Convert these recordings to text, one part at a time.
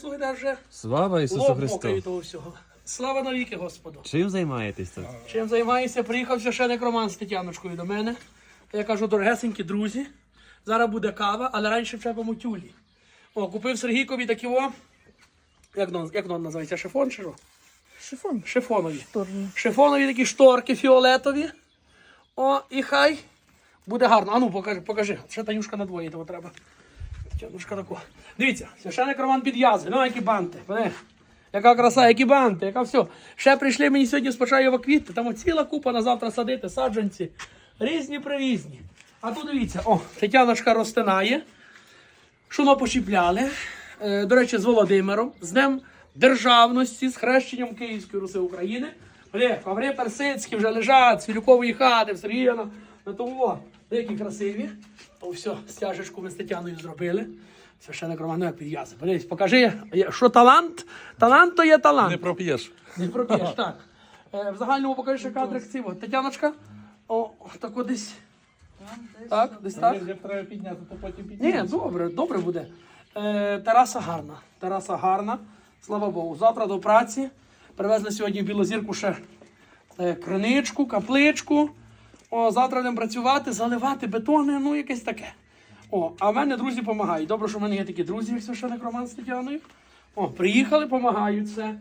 Слухайте, вже Слава Ісусу лоб Христу! від того всього. Слава навіки Господу. Чим займаєтесь тут? Чим займаюся? Приїхав священик Роман з Тетяночкою до мене. Я кажу, дорогесенькі друзі, зараз буде кава, але раніше вчепимо тюлі. О, купив Сергійкові такі о. Як воно, як воно називається? Шифон чи що? Шифон. Шифонові. Шторні. Шифонові такі шторки фіолетові. О, і хай буде гарно. А ну, покажи, покажи. Ще Танюшка на двоє того треба. Танюшка тако. Дивіться, священик Роман підв'язує. Ну, які банти. Яка краса, які банти, яка все. Ще прийшли мені сьогодні з Почаєва квіти. Там ціла купа на завтра садити, саджанці. Різні привізні. А тут дивіться, о, Тетяночка розтинає. Шуно почіпляли. Е, До речі, з Володимиром, з Днем Державності, з хрещенням Київської Руси України. Бля, Фаври Персидські вже лежать, з Філюкової хати, в Сергія на, на тому. О, Які красиві. О, все, стяжечку ми з Тетяною зробили. Священник Роман як підв'язав. Подивись, покажи, що талант. Талант то є талант. Не проп'єш. Не проб'єш, так. Е, в загальному покажи ще кадрик ціво. Тетяночка, о, так десь. Так, десь так. Треба підняти, то потім Ні, добре, добре буде. Е, тераса гарна. Тераса гарна. Слава Богу. Завтра до праці. Привезли сьогодні в Білозірку ще е, криничку, капличку. О, завтра будемо працювати, заливати бетони, ну якесь таке. О, а в мене друзі допомагають. Добре, що в мене є такі друзі, як священик Роман з Тетяною. О, приїхали, допомагають все.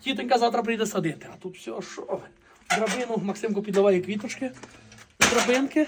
Тітонька завтра прийде садити. А тут все, що? Драбину Максимко підливає квіточки. Драбинки.